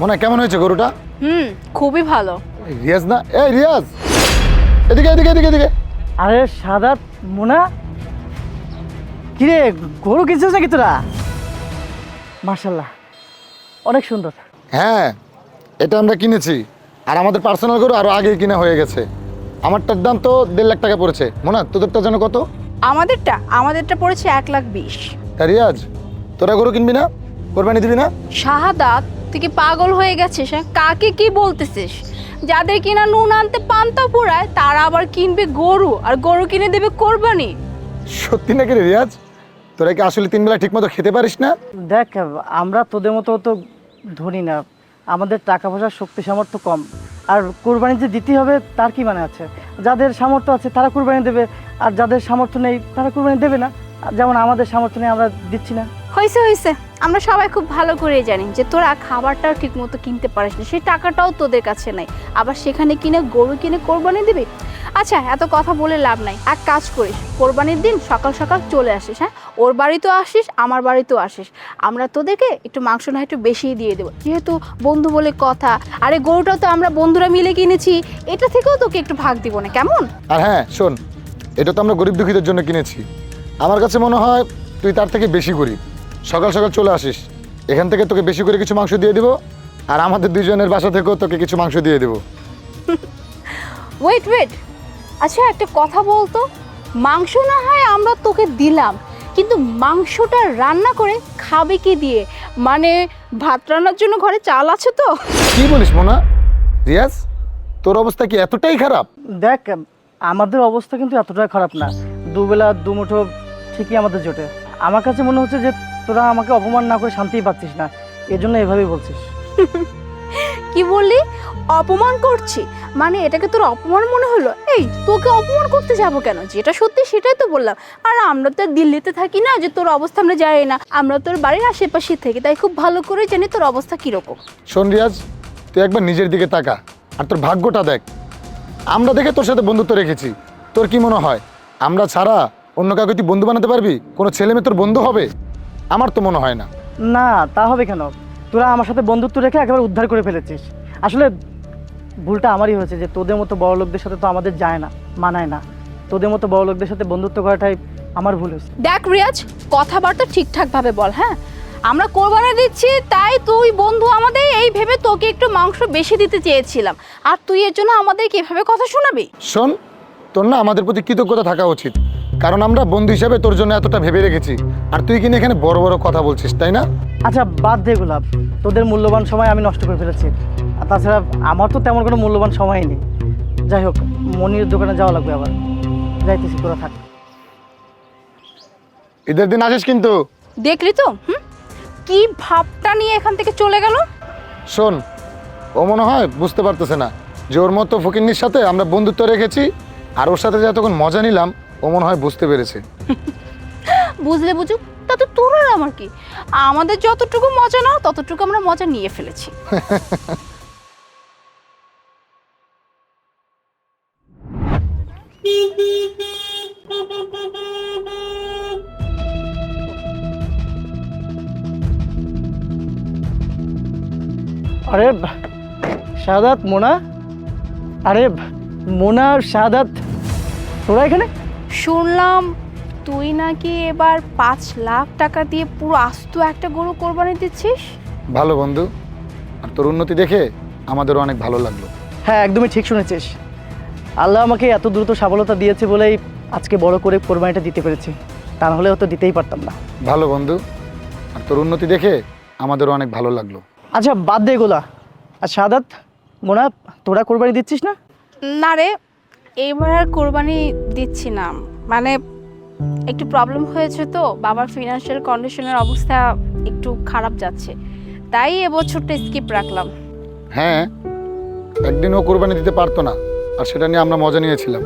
মনে কেমন হয়েছে গরুটা? হুম খুবই ভালো। রিয়াজ না? এই রিয়াজ! এদিকে এদিকে এদিকে এদিকে। আরে সাদাত মোনা? কিরে গরু কিনছিস নাকি তোরা? মার্শাল্লাহ অনেক সুন্দর। হ্যাঁ এটা আমরা কিনেছি। আর আমাদের পার্সোনাল গরু আরও আগে কিনা হয়ে গেছে। আমারটার দাম তো দেড় লাখ টাকা পড়েছে। মোনা তোদেরটা যেন কত? আমাদেরটা? আমাদেরটা পড়েছে এক লাখ বিশ। তা রিয়াজ তোরা গরু কিনবি না? কোরবানি দিবি না? শাহাদাত তুই কি পাগল হয়ে গেছিস হ্যাঁ? কাকে কি বলতেছিস? যাদের কিনা নুন আনতে পান্তা পোড়ায় তারা আবার কিনবে গরু আর গরু কিনে দেবে কোরবানি। সত্যি নাকি রে রিয়াজ? তোরা কি আসলে তিন বেলা ঠিকমতো খেতে পারিস না? দেখ আমরা তোদের মতো তো ধনী না। আমাদের টাকা পয়সার শক্তি সামর্থ্য কম। আর কোরবানি যে দিতে হবে তার কি মানে আছে? যাদের সামর্থ্য আছে তারা কোরবানি দেবে। আর যাদের সামর্থ্য নেই তারা কোরবানি দেবে না। যেমন আমাদের সামর্থ্য নেই আমরা দিচ্ছি না। হয়েছে হয়েছে আমরা সবাই খুব ভালো করে জানি যে তোরা খাবারটাও ঠিক মতো কিনতে পারিস না, সেই টাকাটাও তোদের কাছে নাই। আবার সেখানে কিনে গরু কিনে কোরবানি দিবি? আচ্ছা এত কথা বলে লাভ নাই। এক কাজ করিস, কোরবানির দিন সকাল সকাল চলে আসিস হ্যাঁ? ওর বাড়িতেও আসিস, আমার বাড়িতেও আসিস। আমরা তোদেরকে একটু মাংস না একটু বেশি দিয়ে দেবো। যেহেতু বন্ধু বলে কথা, আরে গরুটাও তো আমরা বন্ধুরা মিলে কিনেছি, এটা থেকেও তোকে একটু ভাগ দিব না, কেমন? আর হ্যাঁ শোন, এটা তো আমরা গরিব দুঃখীদের জন্য কিনেছি। আমার কাছে মনে হয় তুই তার থেকে বেশি গরিব। সকাল সকাল চলে আসিস। এখান থেকে তোকে বেশি করে কিছু মাংস দিয়ে দিব আর আমাদের দুইজনের বাসা থেকেও তোকে কিছু মাংস দিয়ে দেবো। ওয়েট ওয়েট আচ্ছা একটা কথা বলতো? মাংস না হয় আমরা তোকে দিলাম কিন্তু মাংসটা রান্না করে খাবে কি দিয়ে? মানে ভাত রান্নার জন্য ঘরে চাল আছে তো? কি বলিস মোনা? রিয়াজ তোর অবস্থা কি এতটাই খারাপ? দেখ আমাদের অবস্থা কিন্তু এতটাই খারাপ না। দুবেলা দুমুঠো ঠিকই আমাদের জোটে। আমার কাছে মনে হচ্ছে যে তোরা আমাকে অপমান না করে শান্তিই পাচ্ছিস না। এজন্য এভাবেই বলছিস। কি বললি? অপমান করছি? মানে এটাকে তোর অপমান মনে হলো? এই তোকে অপমান করতে যাব কেন? যেটা সত্যি সেটাই তো বললাম। আর আমরা তো আর দিল্লিতে থাকি না যে তোর অবস্থা আমরা জানি না। আমরা তোর বাড়ির আশেপাশে থেকে তাই খুব ভালো করে জানি তোর অবস্থা কীরকম। শোন রিয়াজ তুই একবার নিজের দিকে তাকা। আর তোর ভাগ্যটা দেখ। আমরা দেখে তোর সাথে বন্ধুত্ব রেখেছি। তোর কি মনে হয়? আমরা ছাড়া অন্য কাউকে তুই বন্ধু বানাতে পারবি? কোনো ছেলে মেয়ে তোর বন্ধু হবে? আমার তো মনে হয় না। না তা হবে কেন? তোরা আমার সাথে বন্ধুত্ব রেখে একেবারে উদ্ধার করে ফেলেছিস। আসলে ভুলটা আমারই হয়েছে যে তোদের মতো বড় লোকদের সাথে তো আমাদের যায় না মানায় না। তোদের মতো বড় লোকদের সাথে বন্ধুত্ব করাটাই আমার ভুল হয়েছে। দেখ রিয়াজ কথাবার্তা ঠিকঠাকভাবে বল হ্যাঁ? আমরা কোরবানি দিচ্ছি তাই তুই বন্ধু আমাদের এই ভেবে তোকে একটু মাংস বেশি দিতে চেয়েছিলাম। আর তুই এর জন্য আমাদের কীভাবে কথা শোনাবি? শোন তোর না আমাদের প্রতি কৃতজ্ঞতা থাকা উচিত। কারণ আমরা বন্ধু হিসাবে তোর জন্য এতটা ভেবে রেখেছি। আর তুই কিনা এখানে বড় বড় কথা বলছিস তাই না? আচ্ছা বাদ দে গোলাপ তোদের মূল্যবান সময় আমি নষ্ট করে ফেলেছি। আর তাছাড়া আমার তো তেমন কোনো মূল্যবান সময়ই নেই। যাই হোক মনির দোকানে যাওয়া লাগবে আবার। যাইতেছি তোরা থাক। ঈদের দিন আসিস কিন্তু। দেখলি তো হুম? কি ভাবটা নিয়ে এখান থেকে চলে গেল? শোন ও মনে হয় বুঝতে পারতেছে না যে ওর মতো ফকিন্নির সাথে আমরা বন্ধুত্ব রেখেছি আর ওর সাথে যে এতক্ষণ মজা নিলাম ও মনে হয় বুঝতে পেরেছে। বুঝলে বুঝুক তাতে তোর আর আমার কি? আমাদের যতটুকু মজা নাও ততটুকু আমরা মজা নিয়ে ফেলেছি। আরে শাহাদাত মোনা? আরে মোনা আর শাহাদাত তোরা এখানে? শুনলাম তুই নাকি এবার পাঁচ লাখ টাকা দিয়ে পুরো আস্ত একটা গরু কোরবানি দিচ্ছিস? ভালো বন্ধু আর তোর উন্নতি দেখে আমাদেরও অনেক ভালো লাগল। হ্যাঁ একদমই ঠিক শুনেছিস। আল্লাহ আমাকে এত দ্রুত সফলতা দিয়েছে বলেই আজকে বড় করে কোরবানিটা দিতে পেরেছি। তা নাহলে হয়তো দিতেই পারতাম না। ভালো বন্ধু আর তোর উন্নতি দেখে আমাদেরও অনেক ভালো লাগল। আচ্ছা বাদ দে এগুলা। আর শাহাদাত মোনা তোরা কোরবানি দিচ্ছিস না? না রে এইবার আর কোরবানি দিচ্ছি না। মানে একটু প্রবলেম হয়েছে তো বাবার ফিনান্সিয়াল কন্ডিশনের অবস্থা একটু খারাপ যাচ্ছে। তাই এবছরটা স্কিপ রাখলাম। হ্যাঁ একদিন ও কোরবানি দিতে পারতো না আর সেটা নিয়ে আমরা মজা নিয়েছিলাম।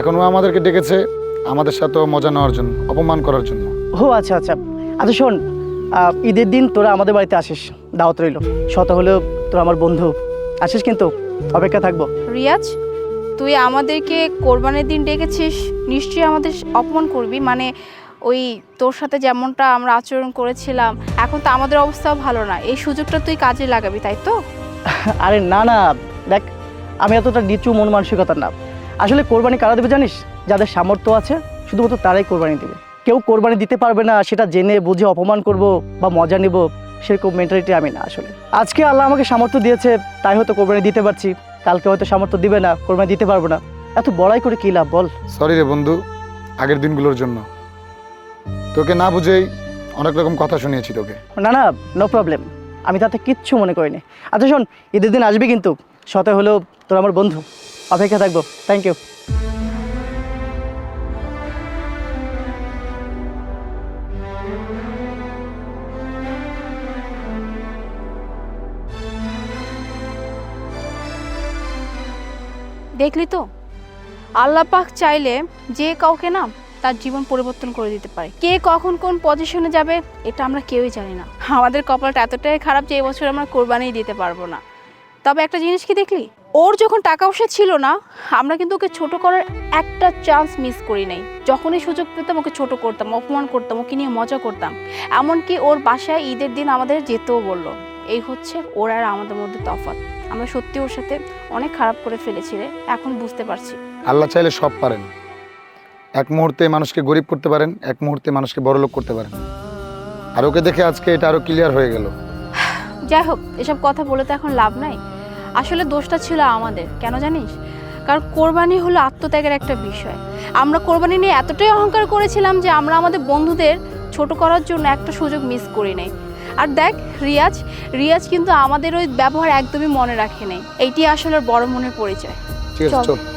এখন ও আমাদেরকে ডেকেছে আমাদের সাথেও মজা নেওয়ার জন্য অপমান করার জন্য। ও আচ্ছা আচ্ছা। আচ্ছা শোন ঈদের দিন তোরা আমাদের বাড়িতে আসিস দাওয়াত রইল। শত হলেও তোরা আমার বন্ধু। আসিস কিন্তু অপেক্ষা থাকব। রিয়াজ তুই আমাদেরকে কোরবানির দিন ডেকেছিস, নিশ্চয়ই আমাদের অপমান করবি। মানে ওই তোর সাথে যেমনটা আমরা আচরণ করেছিলাম, এখন তো আমাদের অবস্থাও ভালো না। এই সুযোগটা তুই কাজে লাগাবি, তাই তো? আরে না না। দেখ, আমি এতটা নিচু মন মানসিকতা না। আসলে কোরবানি কারা দেবে জানিস? যাদের সামর্থ্য আছে, শুধুমাত্র তারাই কোরবানি দেবে। কেউ কোরবানি দিতে পারবে না, সেটা জেনে, বুঝে, অপমান করব বা মজা নেব, সেরকম মেন্টালিটি আমি না আসলে। আজকে আল্লাহ আমাকে সামর্থ্য দিয়েছে, তাই হয়তো কোরবানি দিতে পারছি। কালকে হয়তো সামর্থ্য দিবে না কোরবানি দিতে পারব না। এত বড়াই করে কি লাভ বল। সরি রে বন্ধু আগের দিনগুলোর জন্য। তোকে না বুঝেই অনেক রকম কথা শুনিয়েছি তোকে। না না নো প্রবলেম আমি তাতে কিচ্ছু মনে করিনি। আচ্ছা শোন ঈদের দিন আসবি কিন্তু। সতে হলেও তোর আমার বন্ধু। অপেক্ষা থাকব। থ্যাংক ইউ দেখলি তো? আল্লাহ পাক চাইলে যে কাউকে না তার জীবন পরিবর্তন করে দিতে পারে। কে কখন কোন পজিশনে যাবে, এটা আমরা কেউই জানি না। আমাদের কপালটা এতটাই খারাপ যে এবছর আমরা কোরবানি দিতে পারব না। তবে একটা জিনিস কি দেখলি? ওর যখন টাকা পয়সা ছিল না, আমরা কিন্তু ওকে ছোট করার একটা চান্স মিস করি নাই। যখনই সুযোগ পেতাম ওকে ছোট করতাম, অপমান করতাম, ওকে নিয়ে মজা করতাম। এমনকি ওর বাসায় ঈদের দিন আমাদের যেতেও বলল। এই হচ্ছে ওর আর আমাদের মধ্যে তফাৎ। আমরা সত্যি ওর সাথে অনেক খারাপ করে ফেলেছি রে এখন বুঝতে পারছি। আল্লাহ চাইলে সব পারেন। এক মুহূর্তে মানুষকে গরিব করতে পারেন এক মুহূর্তে মানুষকে বড়লোক করতে পারেন। আর ওকে দেখে আজকে এটা আরও ক্লিয়ার হয়ে গেল। যাই হোক এসব কথা বলে তো এখন লাভ নাই। আসলে দোষটা ছিল আমাদের কেন জানিস? কারণ কোরবানি হলো আত্মত্যাগের একটা বিষয়। আমরা কোরবানি নিয়ে এতটাই অহংকার করেছিলাম যে আমরা আমাদের বন্ধুদের ছোট করার জন্য একটা সুযোগ মিস করি নাই। আর দেখ রিয়াজ রিয়াজ কিন্তু আমাদের ওই ব্যবহার একদমই মনে রাখে নেই। এইটি আসলে বড় মনের পরিচয়। ঠিক আছে চল। চল।